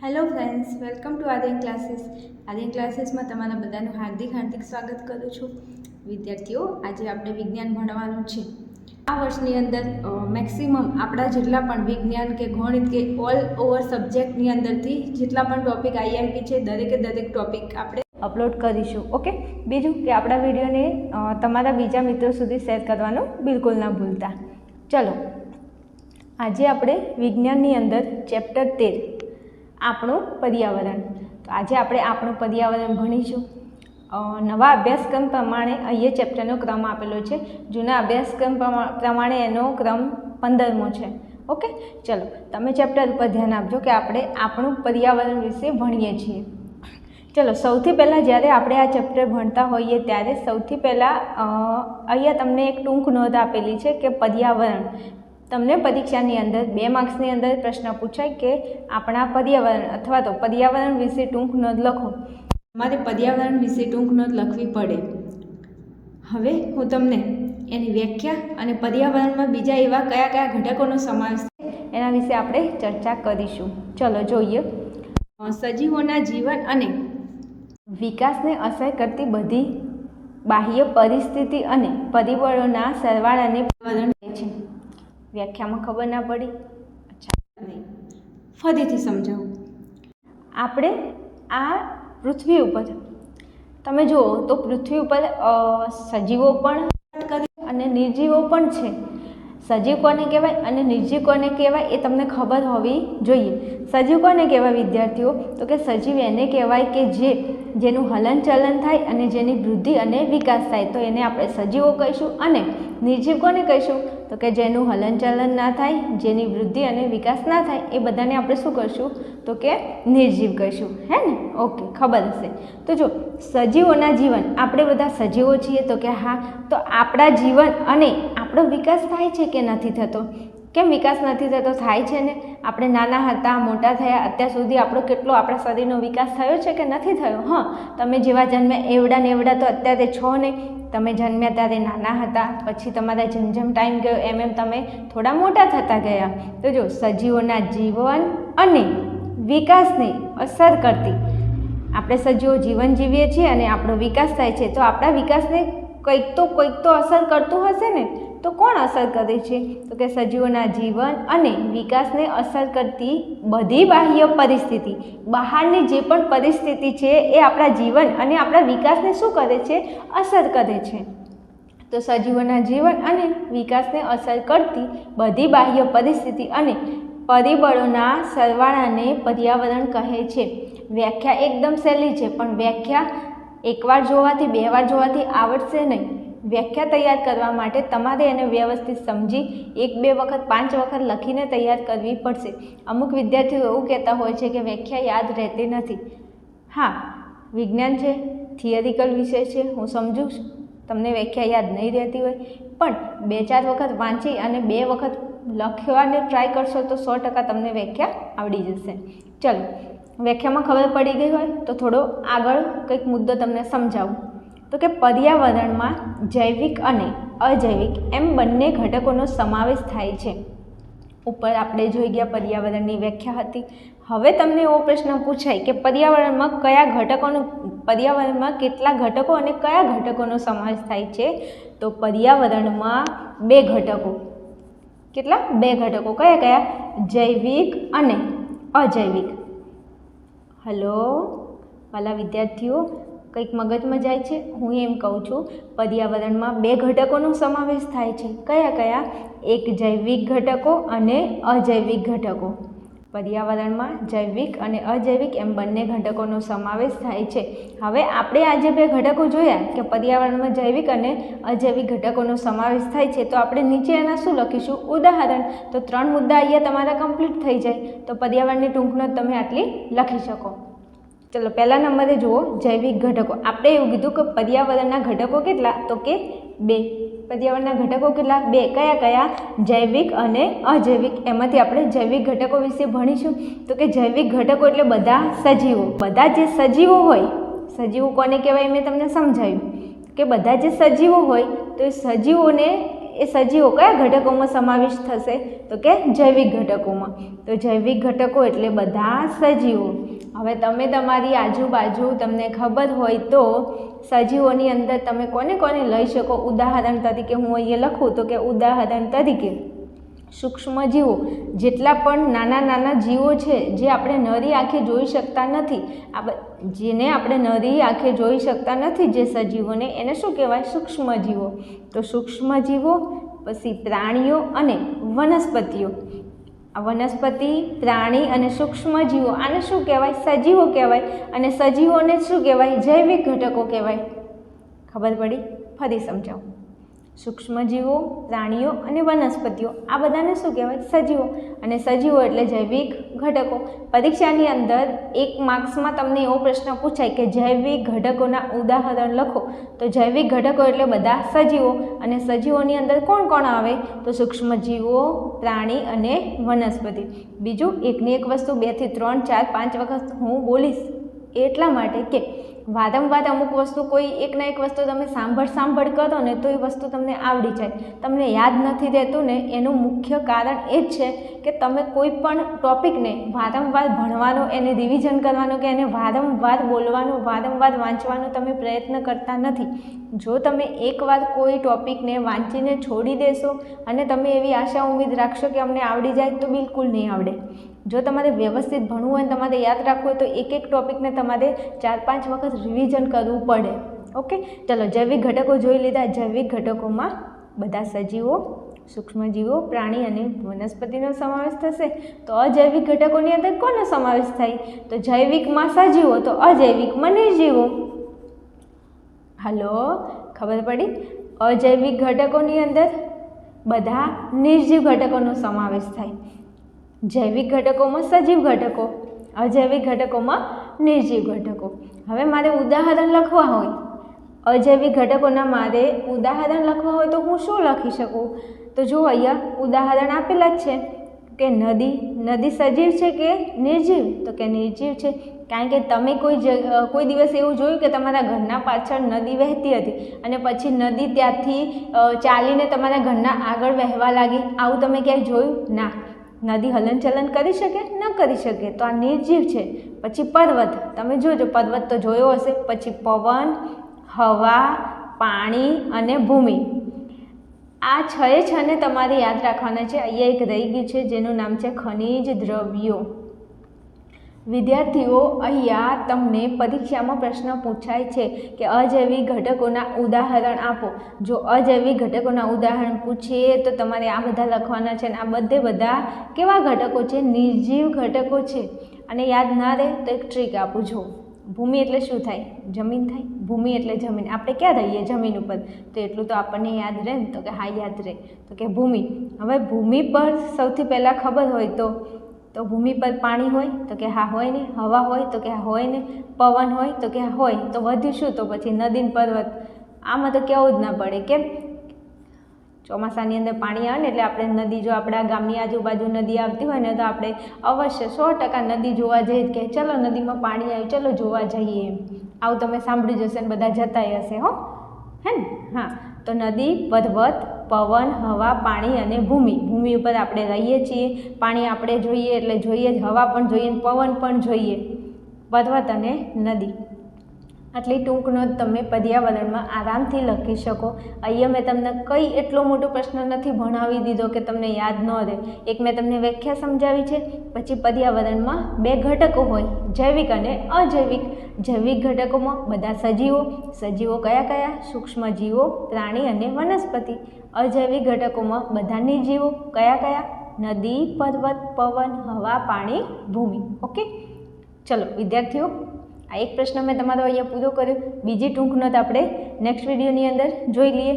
Hello friends welcome to Aryan classes Aryan ક્લાસીસમાં તમારા બધાનું હાર્દિક હાર્દિક સ્વાગત કરું છું. વિદ્યાર્થીઓ, આજે આપણે વિજ્ઞાન ભણવાનું છે. આ વર્ષની અંદર મેક્સિમમ આપણા જેટલા પણ વિજ્ઞાન કે ગણિત કે ઓલ ઓવર સબ્જેક્ટની અંદરથી જેટલા પણ ટોપિક આઈએમપી છે, દરેકે દરેક ટોપિક આપણે અપલોડ કરીશું ઓકે બીજું કે આપણા વિડીયોને તમારા બીજા મિત્રો સુધી શેર કરવાનું બિલકુલ ના ભૂલતા. ચલો, આજે આપણે વિજ્ઞાનની અંદર ચેપ્ટર તેર આપણું પર્યાવરણ. તો આજે આપણે આપણું પર્યાવરણ ભણીશું. નવા અભ્યાસક્રમ પ્રમાણે અહીંયા ચેપ્ટરનો ક્રમ આપેલો છે. જૂના અભ્યાસક્રમ પ્રમા- પ્રમાણે એનો ક્રમ પંદરમો છે. ઓકે? ચલો, તમે ચેપ્ટર ઉપર ધ્યાન આપજો કે આપણે આપણું પર્યાવરણ વિશે ભણીએ છીએ. ચલો, સૌથી પહેલાં જ્યારે આપણે આ ચેપ્ટર ભણતા હોઈએ ત્યારે સૌથી પહેલાં અહીંયા તમને એક ટૂંક નોંધ આપેલી છે કે પર્યાવરણ તમને પરીક્ષાની અંદર બે માર્ક્સની અંદર પ્રશ્ન પૂછાય કે આપણા પર્યાવરણ અથવા તો પર્યાવરણ વિશે ટૂંક નોંધ લખો. તમારે પર્યાવરણ વિશે ટૂંક નોંધ લખવી પડે. હવે હું તમને એની વ્યાખ્યા અને પર્યાવરણમાં બીજા એવા કયા કયા ઘટકોનો સમાવેશ છે એના વિશે આપણે ચર્ચા કરીશું. ચલો જોઈએ. સજીવોના જીવન અને વિકાસને અસર કરતી બધી બાહ્ય પરિસ્થિતિ અને પરિબળોના સરવાળાને પર્યાવરણ છે. વ્યાખ્યામાં ખબર ના પડી? અચ્છા. નહીં. ફરીથી સમજાવું. આપણે આ પૃથ્વી ઉપર તમે જુઓ તો પૃથ્વી ઉપર સજીવો પણ કરી અને નિર્જીવો પણ છે. સજીવ કોને કહેવાય અને નિર્જીવ કોને કહેવાય એ તમને ખબર હોવી જોઈએ. સજીવ કોને કહેવાય વિદ્યાર્થીઓ? તો કે સજીવ એને કહેવાય કે જે જેનું હલનચલન થાય અને જેની વૃદ્ધિ અને વિકાસ થાય. તો એને આપણે સજીવો કહીશું અને નિર્જીવ કોને કહીશું? તો કે જેનું હલનચલન ના થાય, જેની વૃદ્ધિ અને વિકાસ ના થાય, એ બધાને આપણે શું કરશું? તો કે નિર્જીવ કહીશું હે ને? ઓકે, ખબર હશે. તો જો, સજીવોના જીવન, આપણે બધા સજીવો છીએ તો કે હા, તો આપણા જીવન અને આપણો વિકાસ થાય છે કે નથી થતો? કેમ વિકાસ નથી થતો? થાય છે ને? આપણે નાના હતા, મોટા થયા, અત્યાર સુધી આપણો કેટલો આપણા શરીરનો વિકાસ થયો છે કે નથી થયો? હા, તમે જેવા જન્મ્યા, એવડા ને એવડા તો અત્યારે છો નહીં. તમે જન્મ્યા ત્યારે નાના હતા, પછી તમારા જેમ જેમ ટાઈમ ગયો, એમ એમ તમે થોડા મોટા થતા ગયા. તો જો, સજીવોના જીવન અને વિકાસને અસર કરતી. આપણે સજીવો જીવન જીવીએ છીએ અને આપણો વિકાસ થાય છે. તો આપણા વિકાસને કંઈક તો કંઈક તો અસર કરતું હશે ને, તો કોણ અસર કરે છે? તો કે સજીવોના જીવન અને વિકાસને અસર કરતી બધી બાહ્ય પરિસ્થિતિ. બહારની જે પણ પરિસ્થિતિ છે, એ આપણા જીવન અને આપણા વિકાસને શું કરે છે? અસર કરે છે. તો સજીવોના જીવન અને વિકાસને અસર કરતી બધી બાહ્ય પરિસ્થિતિ અને પરિબળોના સરવાળાને પર્યાવરણ કહે છે. વ્યાખ્યા એકદમ સહેલી છે, પણ વ્યાખ્યા એકવાર જોવાથી, બે વાર જોવાથી આવડશે નહીં. વ્યાખ્યા તૈયાર કરવા માટે તમારે એને વ્યવસ્થિત સમજી એક, બે વખત, પાંચ વખત લખીને તૈયાર કરવી પડશે. અમુક વિદ્યાર્થીઓ એવું કહેતા હોય છે કે વ્યાખ્યા યાદ રહેતી નથી. હા, વિજ્ઞાન છે, થિયરિકલ વિષય છે, હું સમજું છું. તમને વ્યાખ્યા યાદ નહીં રહેતી હોય. પણ બે, ચાર વખત વાંચી અને બે વખત લખવાને ટ્રાય કરશો તો સો ટકા તમને વ્યાખ્યા આવડી જશે. ચલો વ્યાખ્યામાં ખબર પડી ગઈ હોય તો થોડો આગળ કંઈક મુદ્દો તમને સમજાવું. તો કે પર્યાવરણમાં જૈવિક અને અજૈવિક એમ બંને ઘટકોનો સમાવેશ થાય છે. ઉપર આપણે જોઈ ગયા પર્યાવરણની વ્યાખ્યા હતી. હવે તમને એવો પ્રશ્ન પૂછાય કે પર્યાવરણમાં કયા ઘટકોનો, પર્યાવરણમાં કેટલા ઘટકો અને કયા ઘટકોનો સમાવેશ થાય છે? તો પર્યાવરણમાં બે ઘટકો. કેટલા? બે ઘટકો. કયા કયા? જૈવિક અને અજૈવિક. હલો? વાલા વિદ્યાર્થીઓ, કંઈક મગજમાં જાય છે? હું એમ કહું છું, પર્યાવરણમાં બે ઘટકોનો સમાવેશ થાય છે. કયા કયા? એક જૈવિક ઘટકો અને અજૈવિક ઘટકો. પર્યાવરણમાં જૈવિક અને અજૈવિક એમ બંને ઘટકોનો સમાવેશ થાય છે. હવે આપણે આજે બે ઘટકો જોયા કે પર્યાવરણમાં જૈવિક અને અજૈવિક ઘટકોનો સમાવેશ થાય છે. તો આપણે નીચે એના શું લખીશું? ઉદાહરણ. તો ત્રણ મુદ્દા અહીંયા તમારા કમ્પ્લીટ થઈ જાય. તો પર્યાવરણની ટૂંકનો તમે આટલી લખી શકો. ચલો, પહેલા નંબરે જુઓ જૈવિક ઘટકો. આપણે એવું કીધું કે પર્યાવરણના ઘટકો કેટલા? તો કે બે. પર્યાવરણના ઘટકો કેટલા? બે. કયા કયા? જૈવિક અને અજૈવિક. એમાંથી આપણે જૈવિક ઘટકો વિશે ભણીશું. તો કે જૈવિક ઘટકો એટલે બધા સજીવો. બધા જે સજીવો હોય, સજીવો કોને કહેવાય? મેં તમને સમજાવ્યું. કે બધા જે સજીવો હોય, તો એ સજીવોને એ સજીવો કયા ઘટકોમાં સમાવિષ્ટ થશે? તો કે જૈવિક ઘટકોમાં. તો જૈવિક ઘટકો એટલે બધા સજીવો. હવે તમે તમારી આજુબાજુ તમને ખબર હોય તો સજીવોની અંદર તમે કોને કોને લઈ શકો? ઉદાહરણ તરીકે હું અહીંયા લખું તો કે ઉદાહરણ તરીકે સૂક્ષ્મજીવો, જેટલા પણ નાના નાના જીવો છે, જે આપણે નરી આંખે જોઈ શકતા નથી, આ જેને આપણે નરી આંખે જોઈ શકતા નથી, જે સજીવોને, એને શું કહેવાય? સૂક્ષ્મજીવો. તો સૂક્ષ્મજીવો, પછી પ્રાણીઓ અને વનસ્પતિઓ. આ વનસ્પતિ, પ્રાણી અને સૂક્ષ્મજીવો, આને શું કહેવાય? સજીવો કહેવાય. અને સજીવોને શું કહેવાય? જૈવિક ઘટકો કહેવાય. ખબર પડી? ફરી સમજાવું. સૂક્ષ્મજીવો, પ્રાણીઓ અને વનસ્પતિઓ. આ બધાને શું કહેવાય? સજીવો. અને સજીવો એટલે જૈવિક ઘટકો. પરીક્ષાની અંદર એક માર્ક્સમાં તમને એવો પ્રશ્ન પૂછાય કે જૈવિક ઘટકોના ઉદાહરણ લખો. તો જૈવિક ઘટકો એટલે બધા સજીવો. અને સજીવોની અંદર કોણ કોણ આવે? તો સૂક્ષ્મજીવો, પ્રાણી અને વનસ્પતિ. બીજું એકની એક વસ્તુ બેથી ત્રણ, ચાર, પાંચ વખત હું બોલીશ એટલા માટે કે વારંવાર અમુક વસ્તુ કોઈ એક ના એક વસ્તુ તમે સાંભળ સાંભળ કરો ને તો એ વસ્તુ તમને આવડી જાય. તમને યાદ નથી રહેતું ને એનું મુખ્ય કારણ એ જ છે કે તમે કોઈ પણ ટોપિકને વારંવાર ભણવાનો, એને રિવિઝન કરવાનો કે એને વારંવાર બોલવાનો વારંવાર વાંચવાનો તમે પ્રયત્ન કરતા નથી. જો તમે એકવાર કોઈ ટોપિકને વાંચીને છોડી દેશો અને તમે એવી આશા ઉમીદ રાખશો કે અમને આવડી જાય તો બિલકુલ નહીં આવડે. જો તમારે વ્યવસ્થિત ભણવું હોય તમારે યાદ રાખવું હોય તો એક એક ટોપિકને તમારે ચાર પાંચ વખત રિવિઝન કરવું પડે. ઓકે ચલો, જૈવિક ઘટકો જોઈ લીધા. જૈવિક ઘટકોમાં બધા સજીવો, સૂક્ષ્મજીવો, પ્રાણી અને વનસ્પતિનો સમાવેશ થશે. તો અજૈવિક ઘટકોની અંદર કોનો સમાવેશ થાય? તો જૈવિકમાં સજીવો, તો અજૈવિકમાં નિર્જીવો. હલો, ખબર પડી? અજૈવિક ઘટકોની અંદર બધા નિર્જીવ ઘટકોનો સમાવેશ થાય. જૈવિક ઘટકોમાં સજીવ ઘટકો, અજૈવિક ઘટકોમાં નિર્જીવ ઘટકો. હવે મારે ઉદાહરણ લખવા હોય. અજૈવિક ઘટકોના મારે ઉદાહરણ લખવા હોય તો હું શું લખી શકું? તો જો અહીંયા ઉદાહરણ આપેલા જ છે. કે નદી નદી સજીવ છે કે નિર્જીવ? તો કે નિર્જીવ છે. કારણ કે તમે કોઈ જ, કોઈ દિવસ એવું જોયું કે તમારા ઘરના પાછળ નદી વહેતી હતી અને પછી નદી ત્યાંથી ચાલીને તમારા ઘરના આગળ વહેવા લાગી. આવું તમે ક્યાંય જોયું? ના. નદી હલનચલન કરી શકે, ન કરી શકે, તો આ નિર્જીવ છે. પછી પર્વત, તમે જોજો, પર્વત તો જોયો હશે. પછી પવન, હવા, પાણી અને ભૂમિ. આ છએ છને તમારે યાદ રાખવાના છે. અહીંયા એક રહી ગયું છે, જેનું નામ છે ખનિજ દ્રવ્યો. વિદ્યાર્થીઓ અહીંયા તમને પરીક્ષામાં પ્રશ્ન પૂછાય છે કે અજૈવિક ઘટકોના ઉદાહરણ આપો. જો અજૈવિક ઘટકોના ઉદાહરણ પૂછીએ તો તમારે આ બધા લખવાના છે અને આ બધે બધા કેવા ઘટકો છે? નિર્જીવ ઘટકો છે. અને યાદ ના રહે તો એક ટ્રીક આપું. જો ભૂમિ એટલે શું થાય? જમીન થાય. ભૂમિ એટલે જમીન. આપણે ક્યાં રહીએ જમીન ઉપર? તો એટલું તો આપણને યાદ રહે ને તો કે હા, યાદ રહે. તો કે ભૂમિ. હવે ભૂમિ પર સૌથી પહેલાં ખબર હોય તો તો ભૂમિ પર પાણી હોય તો કે હા હોય ને, હવા હોય તો કે હા હોય ને, પવન હોય તો કે હા હોય, તો વધ્યું શું? તો પછી નદી પર્વત. આમાં તો કહેવું જ ના પડે, કેમ? ચોમાસાની અંદર પાણી આવે ને એટલે આપણે નદી, જો આપણા ગામની આજુબાજુ નદી આવતી હોય ને તો આપણે અવશ્ય સો ટકા નદી જોવા જઈએ જ કે ચલો નદીમાં પાણી આવ્યું, ચલો જોવા જઈએ એમ. આવું તમે સાંભળ્યું જશે ને, બધા જતાય હશે, હો? હે ને? હા. તો નદી, પર્વત પવન, હવા, પાણી અને ભૂમિ. ભૂમિ ઉપર આપણે રહીએ છીએ. પાણી આપણે જોઈએ એટલે જોઈએ જ. હવા પણ જોઈએ પવન પણ જોઈએ. પર્વત અને નદી. આટલી ટૂંક નોંધ તમે પર્યાવરણમાં આરામથી લખી શકો. અહીંયા મેં તમને કંઈ એટલો મોટો પ્રશ્ન નથી ભણાવી દીધો કે તમને યાદ ન રહે. એક મેં તમને વ્યાખ્યા સમજાવી છે, પછી પર્યાવરણમાં બે ઘટકો હોય, જૈવિક અને અજૈવિક. જૈવિક ઘટકોમાં બધા સજીવો સજીવો કયા કયા? સૂક્ષ્મજીવો પ્રાણી અને વનસ્પતિ. અજૈવિક ઘટકોમાં બધા નિર્જીવો કયા કયા? નદી, પર્વત, પવન, હવા, પાણી, ભૂમિ. ઓકે? ચલો, વિદ્યાર્થીઓ આ એક પ્રશ્ન મેં તમારો અહીંયા પૂરો કર્યો. બીજી ટૂંક નોંધ આપણે નેક્સ્ટ વિડીયોની અંદર જોઈ લઈએ.